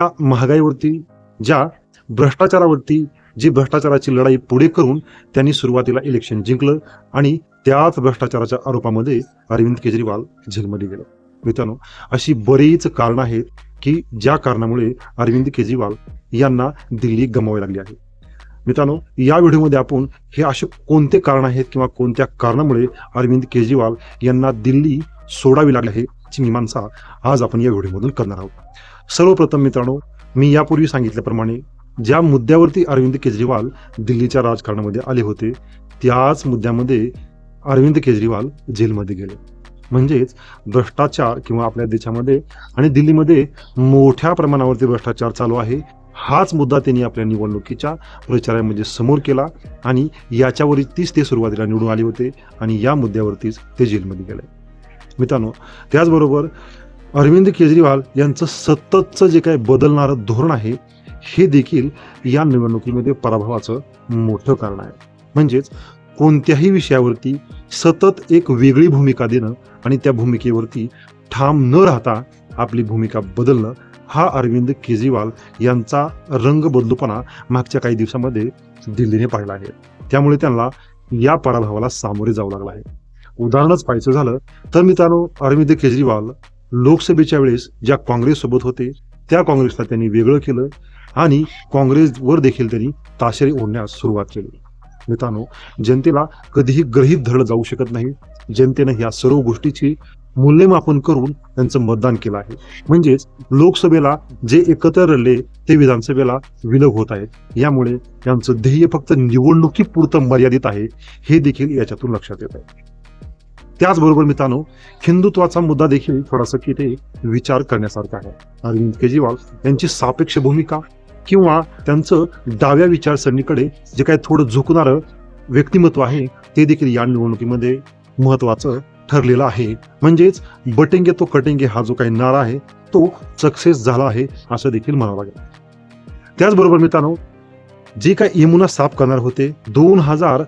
ज्या महागाईवरती ज्या भ्रष्टाचारावरती जी भ्रष्टाचाराची लढाई पुढे करून त्यांनी सुरुवातीला इलेक्शन जिंकलं आणि त्याच भ्रष्टाचाराच्या आरोपामध्ये अरविंद केजरीवाल जेलमध्ये गेले. मित्रांनो अशी बरीच कारणं आहेत की ज्या कारणामुळे अरविंद केजरीवाल यांना दिल्ली गमावी लागली आहे. मित्रांनो या व्हिडिओमध्ये आपण हे असे कोणते कारण आहेत किंवा कोणत्या कारणामुळे अरविंद केजरीवाल यांना दिल्ली सोडावी लागली आहे ची मीमांसा आज आपण या व्हिडिओमधून करणार आहोत. सर्वप्रथम मित्रांनो मी यापूर्वी सांगितल्याप्रमाणे ज्या मुद्द्यावरती अरविंद केजरीवाल दिल्लीच्या राजकारणामध्ये आले होते त्याच मुद्द्यामध्ये अरविंद केजरीवाल जेलमध्ये गेले. म्हणजेच भ्रष्टाचार किंवा आपल्या देशामध्ये आणि दिल्लीमध्ये मोठ्या प्रमाणावरती भ्रष्टाचार चालू आहे हाच मुद्दा त्यांनी आपल्या निवडणुकीच्या प्रचारामध्ये समोर केला आणि याच्यावरतीच ते सुरुवातीला निवडून आले होते आणि या मुद्द्यावरतीच ते जेलमध्ये गेले. मित्रांनो त्याचबरोबर अरविंद केजरीवाल यांचं सततचं जे काही बदलणारं धोरण आहे हे देखील या निवडणुकीमध्ये पराभवाचं मोठं कारण आहे. म्हणजेच कोणत्याही विषयावरती सतत एक वेगळी भूमिका देणं आणि त्या भूमिकेवरती ठाम न राहता आपली भूमिका बदलणं हा अरविंद केजरीवाल यांचा रंग बदलूपणा मागच्या काही दिवसामध्ये दिल्लीने पाहिला आहे. त्यामुळे त्यांना या पराभवाला सामोरे जावं लागलं आहे. उदाहरणच पाहायचं झालं तर मित्रांनो अरविंद केजरीवाल लोकसभेच्या वेळेस ज्या काँग्रेससोबत होते त्या काँग्रेसला त्यांनी वेगळं केलं आणि काँग्रेसवर देखील त्यांनी ताशेरे ओढण्यास सुरुवात केली. मित्रांनो जनतेला कधीही ग्रहित धरलं जाऊ शकत नाही. जनतेनं ह्या सर्व गोष्टीची मूल्यमापन करून त्यांचं मतदान केलं आहे. म्हणजेच लोकसभेला जे एकत्र रडले ते विधानसभेला विलग होत आहेत. यामुळे त्यांचं ध्येय फक्त निवडणुकीपुरतं मर्यादित आहे हे देखील याच्यातून लक्षात येत आहे. त्याचबरोबर मित्रांनो हिंदुत्वाचा मुद्दा देखील थोडासा तिथे विचार करण्यासारखा आहे. अरविंद केजरीवाल यांची सापेक्ष भूमिका किंवा त्यांचं डाव्या विचारसरणीकडे जे काही थोडं झुकणारं व्यक्तिमत्व आहे ते देखील या निवडणुकीमध्ये महत्वाचं ठरलेलं आहे. म्हणजेच बटेंगे तो कटेंगे हा जो काही नारा आहे तो सक्सेस झाला आहे असं देखील म्हणावं लागेल. त्याचबरोबर मित्रांनो जे काय यमुना साफ करणार होते दोन हजार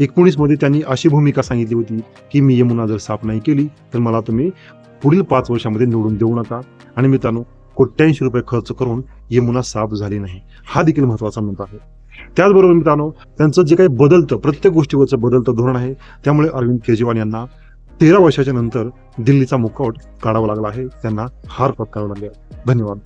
एकोणीसमध्ये त्यांनी अशी भूमिका सांगितली होती की मी यमुना जर साफ नाही केली तर मला तुम्ही पुढील पाच वर्षामध्ये निवडून देऊ नका. आणि मित्रांनो कोट्याऐंशी रुपये खर्च करून यमुना साफ झाली नाही. हा देखील महत्त्वाचा मुद्दा आहे. त्याचबरोबर मित्रांनो त्यांचं जे काही बदलतं प्रत्येक गोष्टीवरचं बदलतं धोरण आहे त्यामुळे अरविंद केजरीवाल यांना तेरा वर्षाच्या नंतर दिल्लीचा मुखवट काढावा लागला आहे. त्यांना हार पत्करावा लागला धन्यवाद.